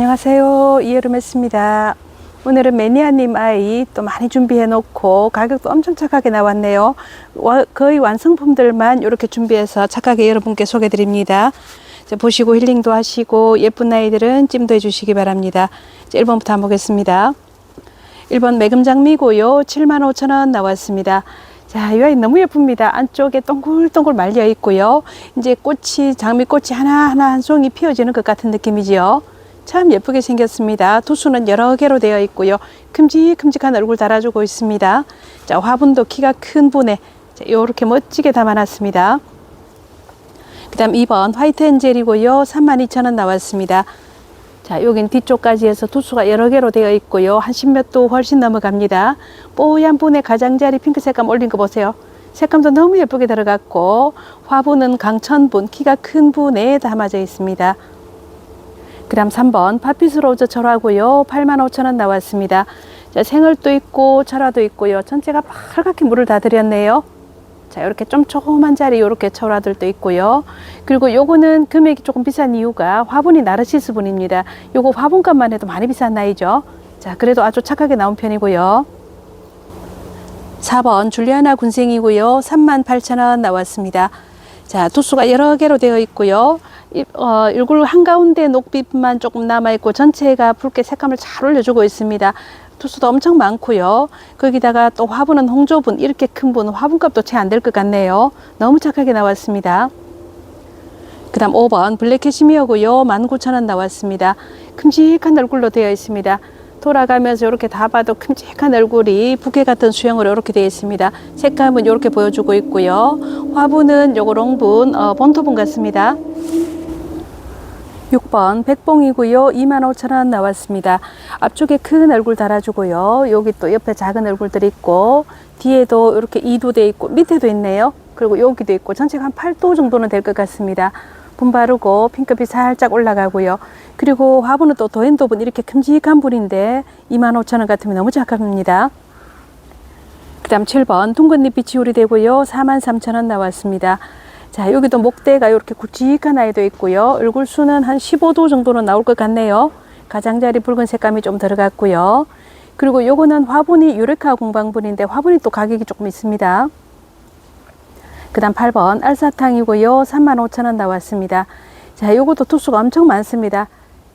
안녕하세요. 이여름했습니다. 오늘은 매니아님 아이 또 많이 준비해 놓고 가격도 엄청 착하게 나왔네요. 와- 거의 완성품들만 이렇게 준비해서 착하게 여러분께 소개해 드립니다. 자, 보시고 힐링도 하시고 예쁜 아이들은 찜도 해주시기 바랍니다. 자, 1번부터 한번 보겠습니다. 1번 매금장미고요. 75,000원 나왔습니다. 자, 이 아이 너무 예쁩니다. 안쪽에 동글동글 말려 있고요. 이제 꽃이, 장미꽃이 하나하나 한 송이 피어지는 것 같은 느낌이지요. 참 예쁘게 생겼습니다. 두수는 여러 개로 되어 있고요. 큼직큼직한 얼굴 달아주고 있습니다. 자, 화분도 키가 큰 분에 자, 이렇게 멋지게 담아놨습니다. 그 다음 2번 화이트 엔젤이고요. 32,000원 나왔습니다. 자, 여긴 뒤쪽까지 해서 두수가 여러 개로 되어 있고요. 한 10몇 도 훨씬 넘어갑니다. 뽀얀 분에 가장자리 핑크 색감 올린 거 보세요. 색감도 너무 예쁘게 들어갔고 화분은 강천분, 키가 큰 분에 담아져 있습니다. 그 다음 3번 파피스 로즈 철화고요. 85,000원 나왔습니다. 자, 생얼도 있고 철화도 있고요. 전체가 빨갛게 물을 다 들였네요. 자, 이렇게 좀 조그만 자리 이렇게 철화들도 있고요. 그리고 요거는 금액이 조금 비싼 이유가 화분이 나르시스 분입니다. 요거 화분값만 해도 많이 비싼 나이죠. 자, 그래도 아주 착하게 나온 편이고요. 4번 줄리아나 군생이고요. 38,000원 나왔습니다. 자, 두수가 여러 개로 되어 있고요. 이, 어, 얼굴 한가운데 녹빛만 조금 남아있고 전체가 붉게 색감을 잘 올려주고 있습니다. 두수도 엄청 많고요. 거기다가 또 화분은 홍조분, 이렇게 큰 분, 화분값도 채 안 될 것 같네요. 너무 착하게 나왔습니다. 그 다음 5번 블랙 캐시미어고요. 19,000원 나왔습니다. 큼직한 얼굴로 되어 있습니다. 돌아가면서 이렇게 다 봐도 큼직한 얼굴이 부케 같은 수영으로 이렇게 되어 있습니다. 색감은 이렇게 보여주고 있고요. 화분은 요거 롱분, 어, 본토분 같습니다. 6번 백봉이고요. 25,000원 나왔습니다. 앞쪽에 큰 얼굴 달아주고요. 여기 또 옆에 작은 얼굴들 있고 뒤에도 이렇게 2도 돼 있고 밑에도 있네요. 그리고 여기도 있고 전체가 한 8도 정도는 될 것 같습니다. 분 바르고 핑크빛 살짝 올라가고요. 그리고 화분은 또 도엔도분 이렇게 큼직한 분인데 25,000원 같으면 너무 착합니다. 그 다음 7번 둥근잎 빛이 우리 되고요. 43,000원 나왔습니다. 자, 여기도 목대가 이렇게 굵직한 아이도 있고요. 얼굴 수는 한 15도 정도는 나올 것 같네요. 가장자리 붉은 색감이 좀 들어갔고요. 그리고 요거는 화분이 유레카 공방분인데 화분이 또 가격이 조금 있습니다. 그 다음 8번 알사탕이고요. 35,000원 나왔습니다. 자, 요것도 투수가 엄청 많습니다.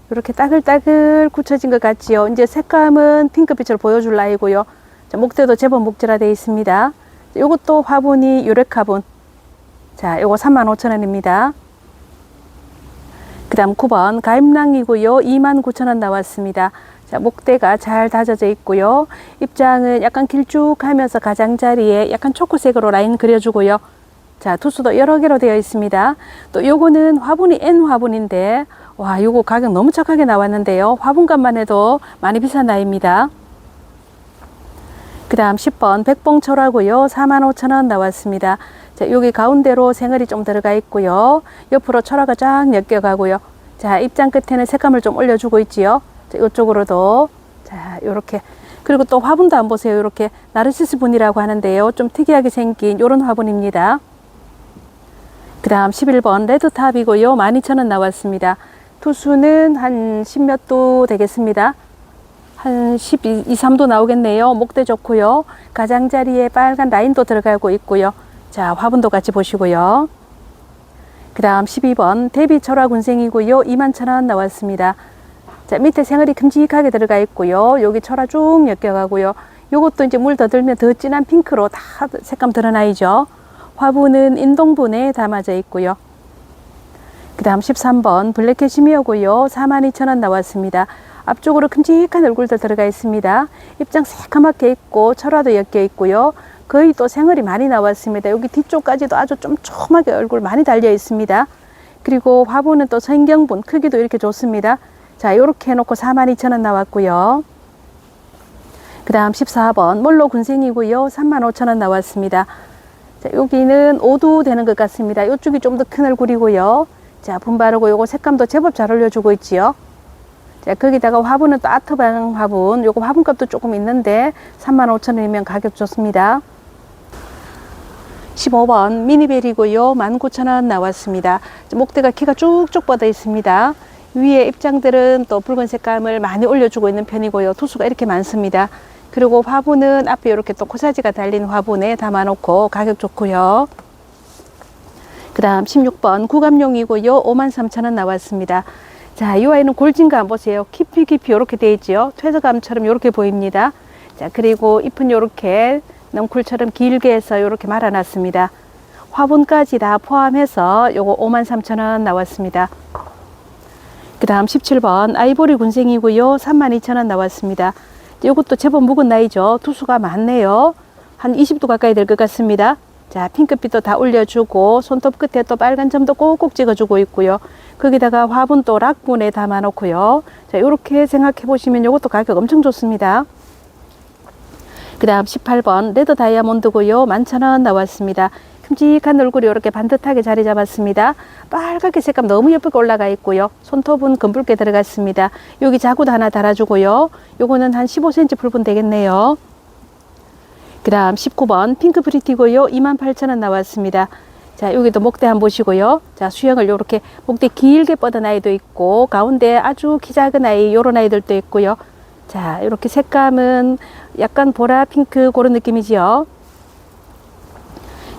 이렇게 따글따글 굳혀진 것 같지요. 이제 색감은 핑크빛을 보여줄 나이고요. 자, 목대도 제법 목질화되어 있습니다. 요것도 화분이 유레카분. 자, 요거 35,000원입니다. 그 다음 9번 가임랑이고요. 29,000원 나왔습니다. 자, 목대가 잘 다져져 있고요. 입장은 약간 길쭉하면서 가장자리에 약간 초코색으로 라인 그려주고요. 자, 투수도 여러 개로 되어 있습니다. 또 요거는 화분이 N 화분인데, 와, 요거 가격 너무 착하게 나왔는데요. 화분값만 해도 많이 비싼 나이입니다. 그 다음 10번 백봉철하고요. 45,000원 나왔습니다. 자, 여기 가운데로 생얼이 좀 들어가 있고요. 옆으로 철화가 쫙 엮여가고요. 자, 입장 끝에는 색감을 좀 올려주고 있지요. 자, 이쪽으로도. 자, 요렇게. 그리고 또 화분도 안 보세요. 이렇게 나르시스 분이라고 하는데요. 좀 특이하게 생긴 요런 화분입니다. 그 다음 11번 레드탑이고요. 12,000원 나왔습니다. 투수는 한 10몇 도 되겠습니다. 한 12, 2, 3도 나오겠네요. 목대 좋고요. 가장자리에 빨간 라인도 들어가고 있고요. 자, 화분도 같이 보시고요. 그 다음 12번 데비 철화 군생이고요. 21,000원 나왔습니다. 자, 밑에 생얼이 큼직하게 들어가 있고요. 여기 철화 쭉 엮여가고요. 요것도 이제 물 더 들면 더 진한 핑크로 다 색감 드러나이죠. 화분은 인동분에 담아져 있고요. 그 다음 13번 블랙 캐시미어고요. 42,000원 나왔습니다. 앞쪽으로 큼직한 얼굴도 들어가 있습니다. 입장 새까맣게 있고 철화도 엮여 있고요. 거의 또 생얼이 많이 나왔습니다. 여기 뒤쪽까지도 아주 좀 촘하게 얼굴 많이 달려 있습니다. 그리고 화분은 또 성경분 크기도 이렇게 좋습니다. 자, 이렇게 해놓고 42,000원 나왔고요. 그 다음 14번 몰로 군생이고요. 35,000원 나왔습니다. 자, 여기는 5도 되는 것 같습니다. 이쪽이 좀 더 큰 얼굴이고요. 자, 분 바르고 요거 색감도 제법 잘 올려주고 있지요. 자, 거기다가 화분은 또 아트방 화분. 요거 화분값도 조금 있는데 35,000원이면 가격 좋습니다. 15번 미니벨이고요. 19,000원 나왔습니다. 목대가 키가 쭉쭉 뻗어 있습니다. 위에 입장들은 또 붉은 색감을 많이 올려주고 있는 편이고요. 투수가 이렇게 많습니다. 그리고 화분은 앞에 이렇게 또 코사지가 달린 화분에 담아놓고 가격 좋고요. 그 다음 16번 구감용이고요. 53,000원 나왔습니다. 자, 이 아이는 골진감 보세요. 깊이 깊이 이렇게 돼 있지요. 퇴사감처럼 이렇게 보입니다. 자, 그리고 잎은 이렇게 넝쿨처럼 길게 해서 이렇게 말아놨습니다. 화분까지 다 포함해서 요거 53,000원 나왔습니다. 그 다음 17번 아이보리 군생이고요. 32,000원 나왔습니다. 이것도 제법 묵은 나이죠. 투수가 많네요. 한 20도 가까이 될 것 같습니다. 자, 핑크빛도 다 올려주고 손톱 끝에 또 빨간 점도 꼭꼭 찍어주고 있고요. 거기다가 화분 또 락분에 담아 놓고요. 자, 이렇게 생각해 보시면 이것도 가격 엄청 좋습니다. 그 다음 18번 레드 다이아몬드고요. 11,000원 나왔습니다. 큼직한 얼굴이 이렇게 반듯하게 자리 잡았습니다. 빨갛게 색감 너무 예쁘게 올라가 있고요. 손톱은 검붉게 들어갔습니다. 여기 자구도 하나 달아주고요. 요거는 한 15cm 풀분 되겠네요. 그 다음 19번 핑크 브리티고요. 28,000원 나왔습니다. 자, 여기도 목대 한번 보시고요. 자, 수영을 이렇게 목대 길게 뻗은 아이도 있고, 가운데 아주 키 작은 아이, 요런 아이들도 있고요. 자, 이렇게 색감은 약간 보라 핑크 그런 느낌이지요.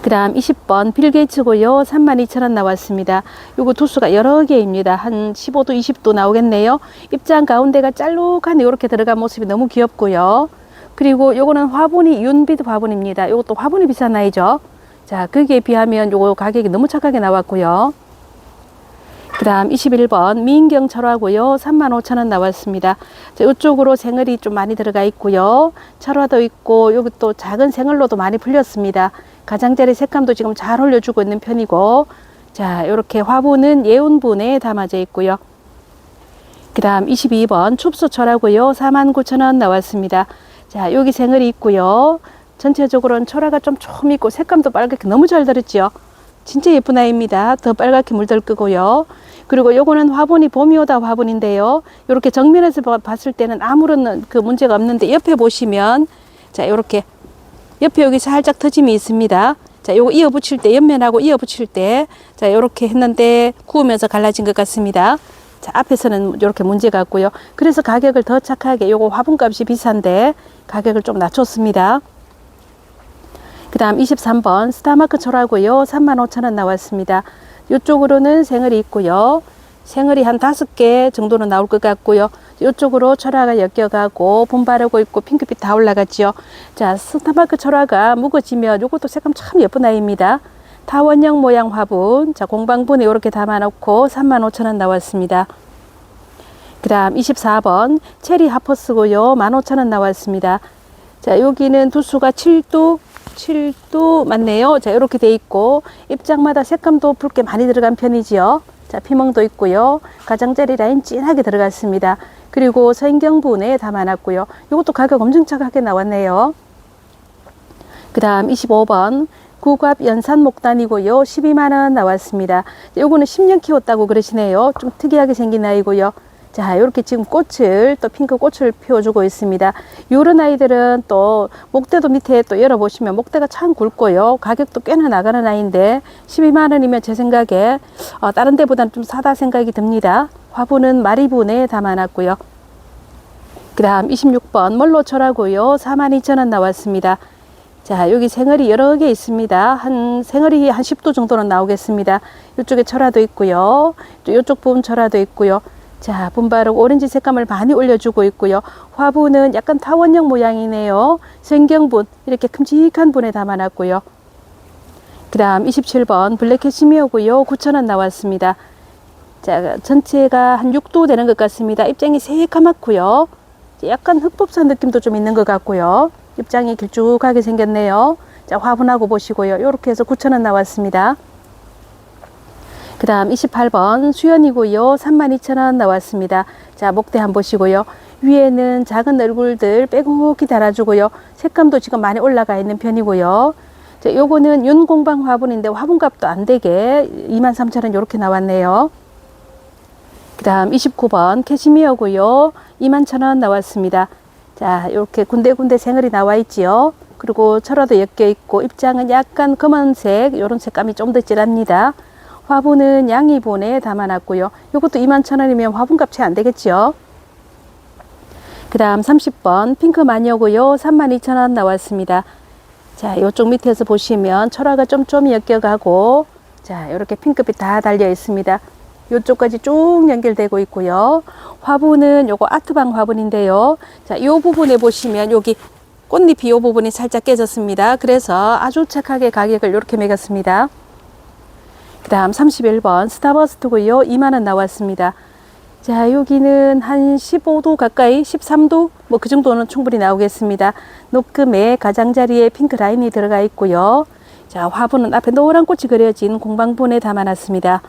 그 다음 20번 빌게이츠고요. 32,000원 나왔습니다. 요거 두수가 여러 개입니다. 한 15도, 20도 나오겠네요. 입장 가운데가 짤룩한 이렇게 들어간 모습이 너무 귀엽고요. 그리고 요거는 화분이 윤비드 화분입니다. 요것도 화분이 비싼 아이죠. 자, 거기에 비하면 요거 가격이 너무 착하게 나왔고요. 그 다음 21번 미인경 철화고요. 35,000원 나왔습니다. 자, 이쪽으로 생얼이 좀 많이 들어가 있고요. 철화도 있고 여기 또 작은 생얼로도 많이 풀렸습니다. 가장자리 색감도 지금 잘 올려주고 있는 편이고 자 이렇게 화분은 예운분에 담아져 있고요. 그 다음 22번 춥수철하고요. 49,000원 나왔습니다. 자 여기 생얼이 있고요. 전체적으로는 철화가 좀 좀 있고 색감도 빨갛게 너무 잘 들었죠. 진짜 예쁜 아이입니다. 더 빨갛게 물들 거고요. 그리고 요거는 화분이 봄이 오다 화분인데요. 이렇게 정면에서 봐- 봤을 때는 아무런 그 문제가 없는데 옆에 보시면 자 이렇게 옆에 여기 살짝 터짐이 있습니다. 자, 요거 이어 붙일 때, 옆면하고 이어 붙일 때, 자, 요렇게 했는데 구우면서 갈라진 것 같습니다. 자, 앞에서는 이렇게 문제가 없고요. 그래서 가격을 더 착하게, 요거 화분값이 비싼데, 가격을 좀 낮췄습니다. 그 다음 23번 스타마크 초라고요. 35,000원 나왔습니다. 이쪽으로는 생얼이 있고요. 생얼이 한 다섯 개 정도는 나올 것 같고요. 이쪽으로 철화가 엮여가고 분바르고 있고 핑크빛 다 올라갔죠. 자, 스타마크 철화가 묵어지면 이것도 색감 참 예쁜 아이입니다. 타원형 모양 화분, 자 공방분에 이렇게 담아놓고 35,000원 나왔습니다. 그 다음 24번 체리 하퍼스고요. 15,000원 나왔습니다. 자, 여기는 두수가 7도, 7도 맞네요. 자, 이렇게 돼 있고, 입장마다 색감도 붉게 많이 들어간 편이지요. 자, 피멍도 있고요. 가장자리 라인 진하게 들어갔습니다. 그리고 서인경분에 담아놨고요. 이것도 가격 엄청 착하게 나왔네요. 그 다음 25번 구갑 연산 목단이고요. 12만원 나왔습니다. 요거는 10년 키웠다고 그러시네요. 좀 특이하게 생긴 아이고요. 자, 이렇게 지금 꽃을 또 핑크 꽃을 피워주고 있습니다. 요런 아이들은 또 목대도 밑에 또 열어보시면 목대가 참 굵고요. 가격도 꽤나 나가는 아이인데 12만 원이면 제 생각에 어, 다른 데보다는 좀 사다 생각이 듭니다. 화분은 마리분에 담아놨고요. 그 다음 26번 멀로철하고요. 42,000원 나왔습니다. 자, 여기 생얼이 여러 개 있습니다. 한, 생얼이 한 10도 정도는 나오겠습니다. 이쪽에 철화도 있고요. 또 이쪽 부분 철화도 있고요. 자, 분바르고 오렌지 색감을 많이 올려주고 있고요. 화분은 약간 타원형 모양이네요. 생경분, 이렇게 큼직한 분에 담아놨고요. 그 다음 27번 블랙 캐시미어고요. 9,000원 나왔습니다. 자, 전체가 한 6도 되는 것 같습니다. 입장이 새카맣고요. 약간 흑법산 느낌도 좀 있는 것 같고요. 입장이 길쭉하게 생겼네요. 자, 화분하고 보시고요. 이렇게 해서 9,000원 나왔습니다. 그 다음 28번 수연이고요. 32,000원 나왔습니다. 자, 목대 한번 보시고요. 위에는 작은 얼굴들 빼곡히 달아주고요. 색감도 지금 많이 올라가 있는 편이고요. 자, 요거는 윤공방 화분인데 화분값도 안 되게 23,000원 이렇게 나왔네요. 그 다음 29번 캐시미어고요. 21,000원 나왔습니다. 자, 이렇게 군데군데 생얼이 나와 있지요. 그리고 철화도 엮여 있고 입장은 약간 검은색 이런 색감이 좀 더 진합니다. 화분은 양이분에 담아놨고요. 요것도 21,000원이면 화분값 채안 되겠죠? 그 다음 30번 핑크 마녀고요. 32,000원 나왔습니다. 자, 요쪽 밑에서 보시면 철화가 좀좀 엮여가고 자, 이렇게 핑크빛 다 달려 있습니다. 요쪽까지 쭉 연결되고 있고요. 화분은 요거 아트방 화분인데요. 자, 요 부분에 보시면 여기 꽃잎이 요 부분이 살짝 깨졌습니다. 그래서 아주 착하게 가격을 이렇게 매겼습니다. 그 다음 31번 스타버스트고요. 2만원 나왔습니다. 자, 여기는 한 15도 가까이, 13도? 뭐 그 정도는 충분히 나오겠습니다. 녹금에 가장자리에 핑크 라인이 들어가 있고요. 자, 화분은 앞에 노란 꽃이 그려진 공방분에 담아놨습니다.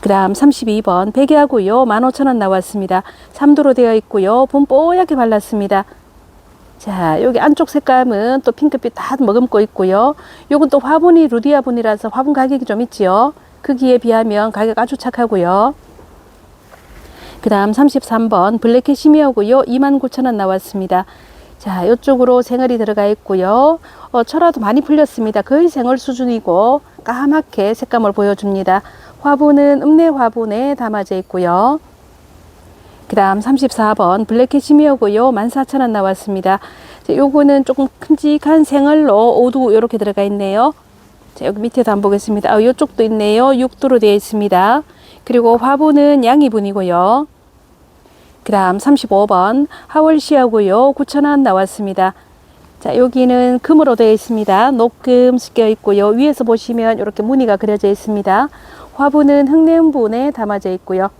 그 다음 32번 베개하고요. 15,000원 나왔습니다. 3도로 되어 있고요. 분 뽀얗게 발랐습니다. 자, 여기 안쪽 색감은 또 핑크빛 다 머금고 있고요. 요건 또 화분이 루디아 분이라서 화분 가격이 좀 있지요. 크기에 비하면 가격 아주 착하고요. 그 다음 33번 블랙 캐시미어고요. 29,000원 나왔습니다. 자, 이쪽으로 생얼이 들어가 있고요. 어, 철화도 많이 풀렸습니다. 거의 생얼 수준이고 까맣게 색감을 보여줍니다. 화분은 읍내 화분에 담아져 있고요. 그 다음 34번 블랙 캐시미어고요. 14,000원 나왔습니다. 자, 요거는 조금 큼직한 생얼로 5도 이렇게 들어가 있네요. 자, 여기 밑에도 한번 보겠습니다. 아, 요쪽도 있네요. 6도로 되어 있습니다. 그리고 화분은 양이분이고요. 그 다음 35번 하월시하고요. 9,000원 나왔습니다. 자, 여기는 금으로 되어 있습니다. 녹금 섞여 있고요. 위에서 보시면 이렇게 무늬가 그려져 있습니다. 화분은 흑내음분에 담아져 있고요.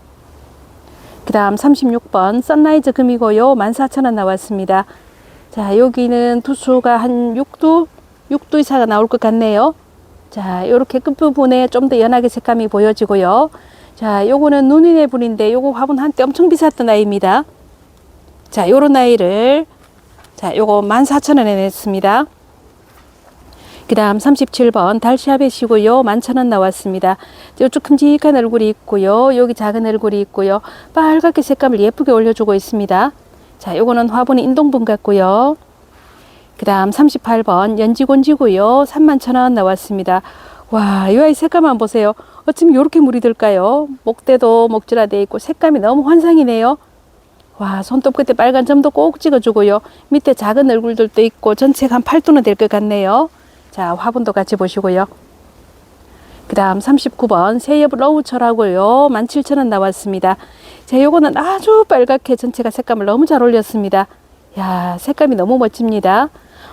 그 다음 36번 선라이즈 금이고요. 14,000원 나왔습니다. 자, 여기는 두수가 한 6도, 6도 이상가 나올 것 같네요. 자, 이렇게 끝부분에 좀 더 연하게 색감이 보여지고요. 자, 요거는 눈이네 분인데 요거 화분 한때 엄청 비쌌던 아이입니다. 자, 요런 아이를 자, 요거 14,000원에 냈습니다. 그 다음 37번 달샤벳이고요. 11,000원 나왔습니다. 요쪽 큼직한 얼굴이 있고요. 여기 작은 얼굴이 있고요. 빨갛게 색감을 예쁘게 올려주고 있습니다. 자, 요거는 화분이 인동분 같고요. 그 다음 38번 연지곤지고요. 31,000원 나왔습니다. 와, 이 아이 색감만 보세요. 어쩜 이렇게 물이 들까요? 목대도 목줄화되어 있고 색감이 너무 환상이네요. 와, 손톱 끝에 빨간 점도 꼭 찍어주고요. 밑에 작은 얼굴들도 있고 전체가 한 8도는 될 것 같네요. 자, 화분도 같이 보시고요. 그 다음 39번 새엽 러우철하고요. 17,000원 나왔습니다. 자, 요거는 아주 빨갛게 전체가 색감을 너무 잘 올렸습니다. 야, 색감이 너무 멋집니다.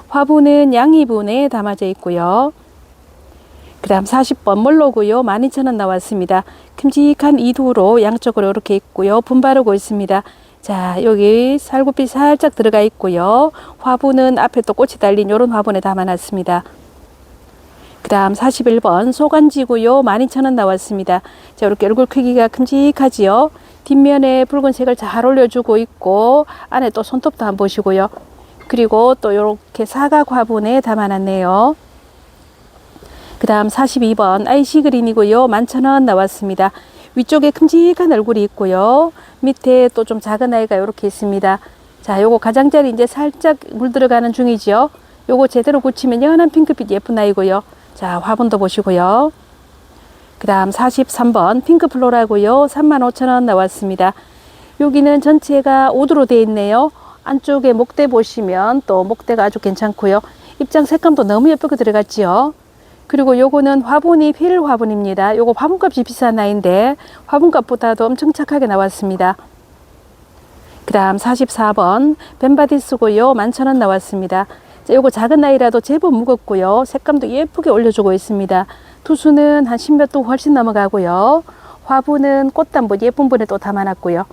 화분은 양이분에 담아져 있고요. 그 다음 40번 멀로고요. 12,000원 나왔습니다. 큼직한 이두로 양쪽으로 이렇게 있고요. 분바르고 있습니다. 자, 여기 살구빛 살짝 들어가 있고요. 화분은 앞에 또 꽃이 달린 이런 화분에 담아놨습니다. 그 다음 41번 소간지고요. 12,000원 나왔습니다. 자, 이렇게 얼굴 크기가 큼직하지요. 뒷면에 붉은색을 잘 올려주고 있고 안에 또 손톱도 한번 보시고요. 그리고 또 이렇게 사각 화분에 담아놨네요. 그 다음 42번 아이시 그린이고요. 11,000원 나왔습니다. 위쪽에 큼직한 얼굴이 있고요. 밑에 또 좀 작은 아이가 이렇게 있습니다. 자, 요거 가장자리 이제 살짝 물 들어가는 중이지요. 요거 제대로 굳히면 연한 핑크빛 예쁜 아이고요. 자, 화분도 보시고요. 그 다음 43번 핑크 플로라고요. 35,000원 나왔습니다. 여기는 전체가 오드로 되어 있네요. 안쪽에 목대 보시면 또 목대가 아주 괜찮고요. 입장 색감도 너무 예쁘게 들어갔지요. 그리고 요거는 화분이 필 화분입니다. 요거 화분값이 비싼 아이인데 화분값보다도 엄청 착하게 나왔습니다. 그 다음 44번 벤바디스고요. 11,000원 나왔습니다. 자, 요거 작은 아이라도 제법 무겁고요. 색감도 예쁘게 올려주고 있습니다. 투수는 한 10몇 도 훨씬 넘어가고요. 화분은 꽃단분 예쁜 분에 또 담아놨고요.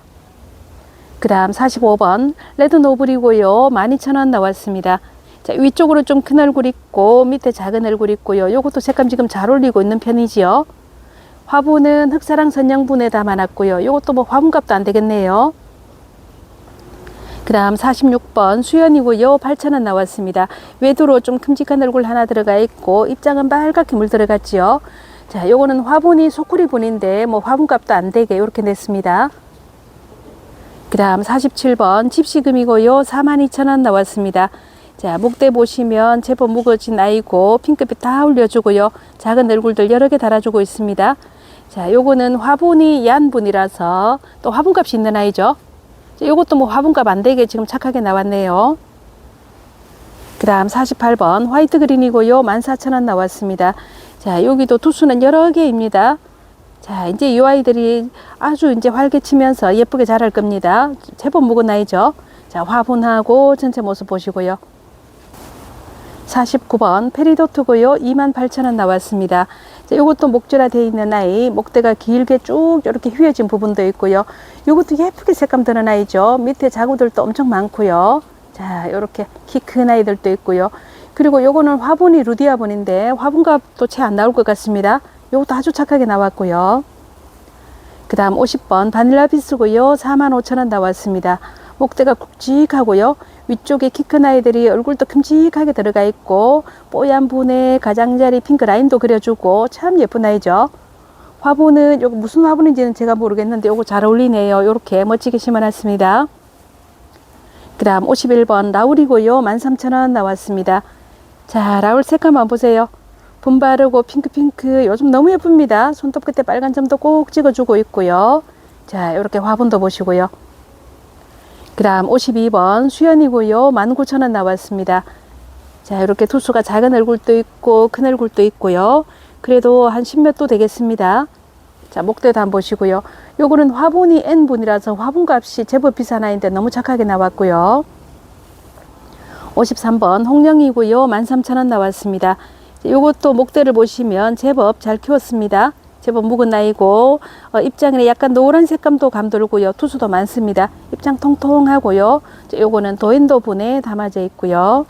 그 다음 45번 레드 노블이고요. 12,000원 나왔습니다. 자, 위쪽으로 좀 큰 얼굴 있고 밑에 작은 얼굴 있고요. 요것도 색감 지금 잘 올리고 있는 편이지요. 화분은 흑사랑 선양분에 담아놨고요. 요것도 뭐 화분값도 안 되겠네요. 그 다음 46번 수연이고요. 8,000원 나왔습니다. 외도로 좀 큼직한 얼굴 하나 들어가 있고 입장은 빨갛게 물 들어갔지요. 자, 요거는 화분이 소쿠리 분인데 뭐 화분값도 안 되게 이렇게 냈습니다. 그 다음 47번 집시금이고요. 42,000원 나왔습니다. 자, 목대 보시면 제법 무거진 아이고 핑크빛 다 올려주고요. 작은 얼굴들 여러 개 달아주고 있습니다. 자, 요거는 화분이 얀 분이라서 또 화분값이 있는 아이죠. 자, 요것도 뭐 화분값 안 되게 지금 착하게 나왔네요. 그 다음 48번 화이트 그린이고요. 14,000원 나왔습니다. 자, 여기도 투수는 여러 개입니다. 자, 이제 이 아이들이 아주 이제 활개치면서 예쁘게 자랄 겁니다. 제법 묵은 아이죠. 자, 화분하고 전체 모습 보시고요. 49번 페리도트고요. 28,000원 나왔습니다. 자, 요것도 목줄화 되어 있는 아이, 목대가 길게 쭉 이렇게 휘어진 부분도 있고요. 요것도 예쁘게 색감 드는 아이죠. 밑에 자구들도 엄청 많고요. 자, 요렇게 키 큰 아이들도 있고요. 그리고 요거는 화분이 루디아분인데 화분값도 채 안 나올 것 같습니다. 요것도 아주 착하게 나왔고요. 그 다음 50번 바닐라 비스고요. 45,000원 나왔습니다. 목대가 굵직하고요. 위쪽에 키 큰 아이들이 얼굴도 큼직하게 들어가 있고 뽀얀 분에 가장자리 핑크 라인도 그려주고 참 예쁜 아이죠. 화분은 요거 무슨 화분인지는 제가 모르겠는데 요거 잘 어울리네요. 요렇게 멋지게 심어놨습니다. 그 다음 51번 라울이고요. 13,000원 나왔습니다. 자 라울 한번 보세요. 분바르고 핑크핑크 요즘 너무 예쁩니다. 손톱 끝에 빨간 점도 꼭 찍어주고 있고요. 자 이렇게 화분도 보시고요. 그 다음 52번 수연이고요. 19,000원 나왔습니다. 자 이렇게 투수가 작은 얼굴도 있고 큰 얼굴도 있고요. 그래도 한 10몇 도 되겠습니다. 자 목대도 한번 보시고요. 요거는 화분이 N분이라서 화분 값이 제법 비싼 아이인데 너무 착하게 나왔고요. 53번 홍령이고요. 13,000원 나왔습니다. 요것도 목대를 보시면 제법 잘 키웠습니다. 제법 묵은 나이고 어, 입장에 약간 노란 색감도 감돌고요. 투수도 많습니다. 입장 통통하고요. 자, 요거는 도인도 분에 담아져 있고요.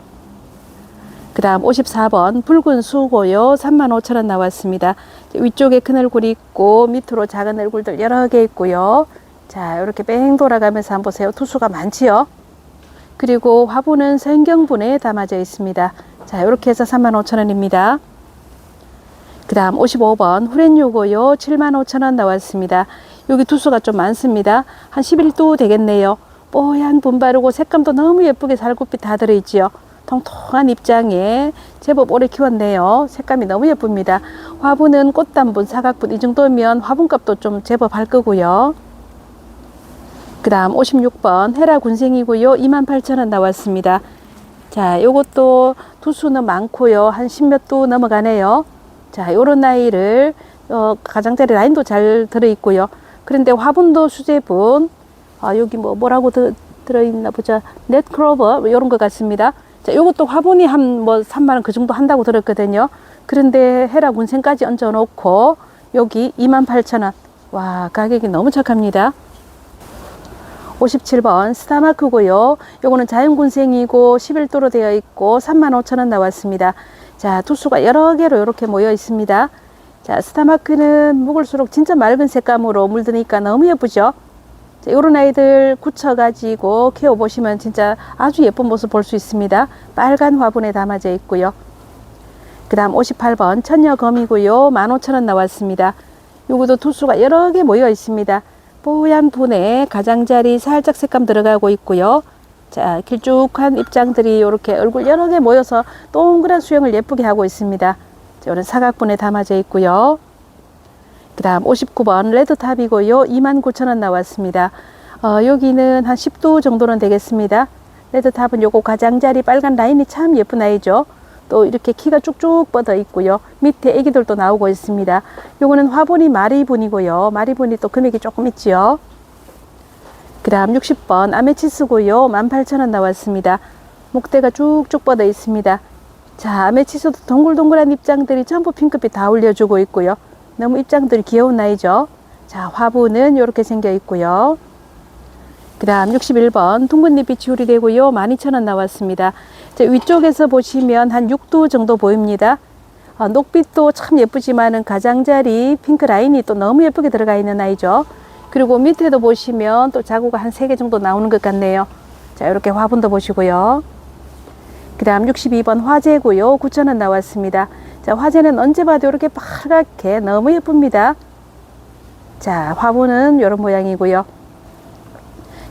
그 다음 54번 붉은 수고요. 35,000원 나왔습니다. 자, 위쪽에 큰 얼굴이 있고 밑으로 작은 얼굴들 여러 개 있고요. 자 이렇게 뺑 돌아가면서 한번 보세요. 투수가 많지요. 그리고 화분은 생경분에 담아져 있습니다. 자, 이렇게 해서 35,000원입니다. 그 다음 55번 후렌요고요. 75,000원 나왔습니다. 여기 투수가 좀 많습니다. 한 11도 되겠네요. 뽀얀 분 바르고 색감도 너무 예쁘게 살구빛 다 들어있지요. 통통한 입장에 제법 오래 키웠네요. 색감이 너무 예쁩니다. 화분은 꽃단분, 사각분 이 정도면 화분값도 좀 제법 할 거고요. 그 다음 56번 헤라 군생이고요. 28,000원 나왔습니다. 자, 요것도 두수는 많고요. 한 10몇 도 넘어가네요. 자, 요런 나이를 어, 가장자리 라인도 잘 들어있고요. 그런데 화분도 수제분, 아, 여기 뭐 뭐라고 드, 들어있나 보자. 넷크로버 뭐 요런 것 같습니다. 자, 요것도 화분이 한 뭐 3만 원 그 정도 한다고 들었거든요. 그런데 헤라 군생까지 얹어 놓고 여기 28,000원. 와, 가격이 너무 착합니다. 57번 스타마크고요. 요거는 자연군생이고 11도로 되어 있고 35,000원 나왔습니다. 자, 투수가 여러 개로 이렇게 모여 있습니다. 자, 스타마크는 묵을수록 진짜 맑은 색감으로 물드니까 너무 예쁘죠? 자, 요런 아이들 굳혀가지고 키워보시면 진짜 아주 예쁜 모습 볼 수 있습니다. 빨간 화분에 담아져 있고요. 그 다음 58번 천녀검이고요. 15,000원 나왔습니다. 요것도 투수가 여러 개 모여 있습니다. 뽀얀 분에 가장자리 살짝 색감 들어가고 있고요. 자, 길쭉한 입장들이 이렇게 얼굴 여러 개 모여서 동그란 수영을 예쁘게 하고 있습니다. 자, 이런 사각분에 담아져 있고요. 그 다음 59번 레드탑이고요. 29,000원 나왔습니다. 어, 여기는 한 10도 정도는 되겠습니다. 레드탑은 요거 가장자리 빨간 라인이 참 예쁜 아이죠. 또 이렇게 키가 쭉쭉 뻗어 있고요. 밑에 애기들도 나오고 있습니다. 요거는 화분이 마리분이고요. 마리분이 또 금액이 조금 있지요. 그 다음 60번 아메치스고요. 18,000원 나왔습니다. 목대가 쭉쭉 뻗어 있습니다. 자, 아메치스도 동글동글한 입장들이 전부 핑크빛 다 올려주고 있고요. 너무 입장들이 귀여운 나이죠. 자, 화분은 이렇게 생겨 있고요. 그 다음 61번 둥근잎이 지울이 되고요. 12,000원 나왔습니다. 자, 위쪽에서 보시면 한 6도 정도 보입니다. 아, 녹빛도 참 예쁘지만은 가장자리 핑크 라인이 또 너무 예쁘게 들어가 있는 아이죠. 그리고 밑에도 보시면 또 자구가 한 3개 정도 나오는 것 같네요. 자, 이렇게 화분도 보시고요. 그 다음 62번 화재고요. 9,000원 나왔습니다. 자, 화재는 언제 봐도 이렇게 빨갛게 너무 예쁩니다. 자, 화분은 이런 모양이고요.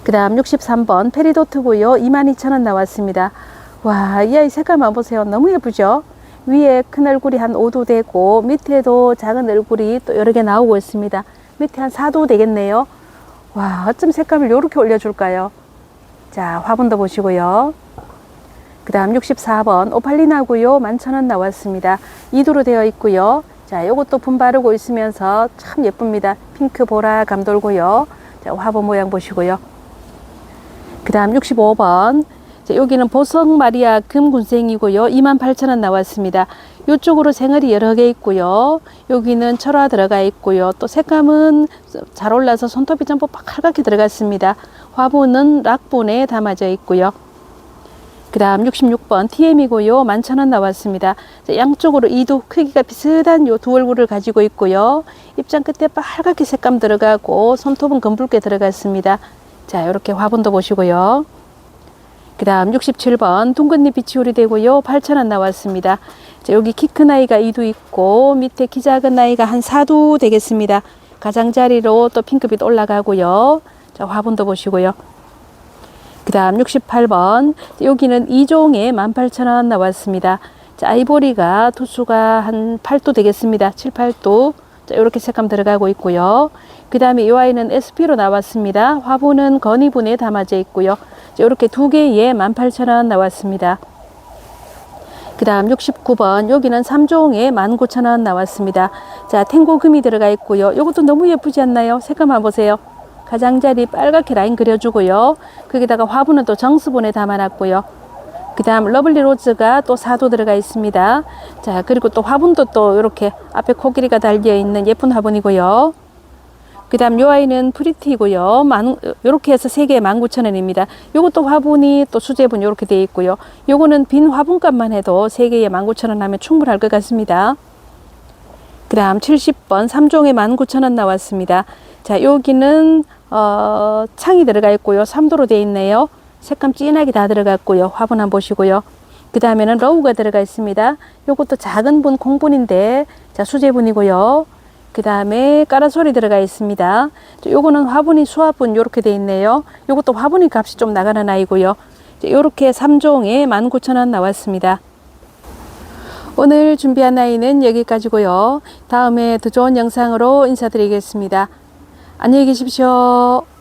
그 다음 63번 페리도트고요. 22,000원 나왔습니다. 와, 이 아이 색깔만 보세요. 너무 예쁘죠? 위에 큰 얼굴이 한 5도 되고 밑에도 작은 얼굴이 또 여러 개 나오고 있습니다. 밑에 한 4도 되겠네요. 와, 어쩜 색감을 이렇게 올려줄까요? 자, 화분도 보시고요. 그 다음 64번 오팔리나고요. 만천원 나왔습니다. 2도로 되어 있고요. 자, 요것도 분 바르고 있으면서 참 예쁩니다. 핑크 보라 감 돌고요. 자, 화분 모양 보시고요. 그 다음 65번. 자, 여기는 보석 마리아 금군생이고요. 28,000원 나왔습니다. 이쪽으로 생얼이 여러 개 있고요. 여기는 철화 들어가 있고요. 또 색감은 잘 올라서 손톱이 전부 빨갛게 들어갔습니다. 화분은 락분에 담아져 있고요. 그 다음 66번 TM이고요. 11,000원 나왔습니다. 자, 양쪽으로 이도 크기가 비슷한 요 두 얼굴을 가지고 있고요. 입장 끝에 빨갛게 색감 들어가고 손톱은 검붉게 들어갔습니다. 자, 이렇게 화분도 보시고요. 그 다음 67번 둥근잎 비치울이 되고요. 8,000원 나왔습니다. 자, 여기 키 큰 아이가 2도 있고 밑에 키 작은 아이가 한 4도 되겠습니다. 가장자리로 또 핑크빛 올라가고요. 자, 화분도 보시고요. 그 다음 68번 여기는 2종에 18,000원 나왔습니다. 자, 아이보리가 투수가 한 8도 되겠습니다. 7, 8도 자, 이렇게 색감 들어가고 있고요. 그 다음에 이 아이는 SP로 나왔습니다. 화분은 건이분에 담아져 있고요. 자, 이렇게 두 개에 18,000원 나왔습니다. 그 다음 69번 여기는 3종에 19,000원 나왔습니다. 자 탱고금이 들어가 있고요. 이것도 너무 예쁘지 않나요? 색감만 보세요. 가장자리 빨갛게 라인 그려주고요. 거기다가 화분은 또 정수분에 담아놨고요. 그 다음 러블리 로즈가 또 4도 들어가 있습니다. 자 그리고 또 화분도 또 이렇게 앞에 코끼리가 달려 있는 예쁜 화분이고요. 그 다음 요 아이는 프리티고요. 만, 요렇게 해서 3개에 19,000원입니다. 요것도 화분이 또 수제분 요렇게 되어 있고요. 요거는 빈 화분값만 해도 3개에 19,000원 하면 충분할 것 같습니다. 그 다음 70번 3종에 19,000원 나왔습니다. 자, 여기는, 어, 창이 들어가 있고요. 3도로 되어 있네요. 색감 진하게 다 들어갔고요. 화분 한번 보시고요. 그 다음에는 러우가 들어가 있습니다. 요것도 작은 분 공분인데, 자, 수제분이고요. 그 다음에 까라솔이 들어가 있습니다. 요거는 화분이 수화분 요렇게 돼 있네요. 요것도 화분이 값이 좀 나가는 아이고요. 요렇게 3종에 19,000원 나왔습니다. 오늘 준비한 아이는 여기까지고요. 다음에 더 좋은 영상으로 인사드리겠습니다. 안녕히 계십시오.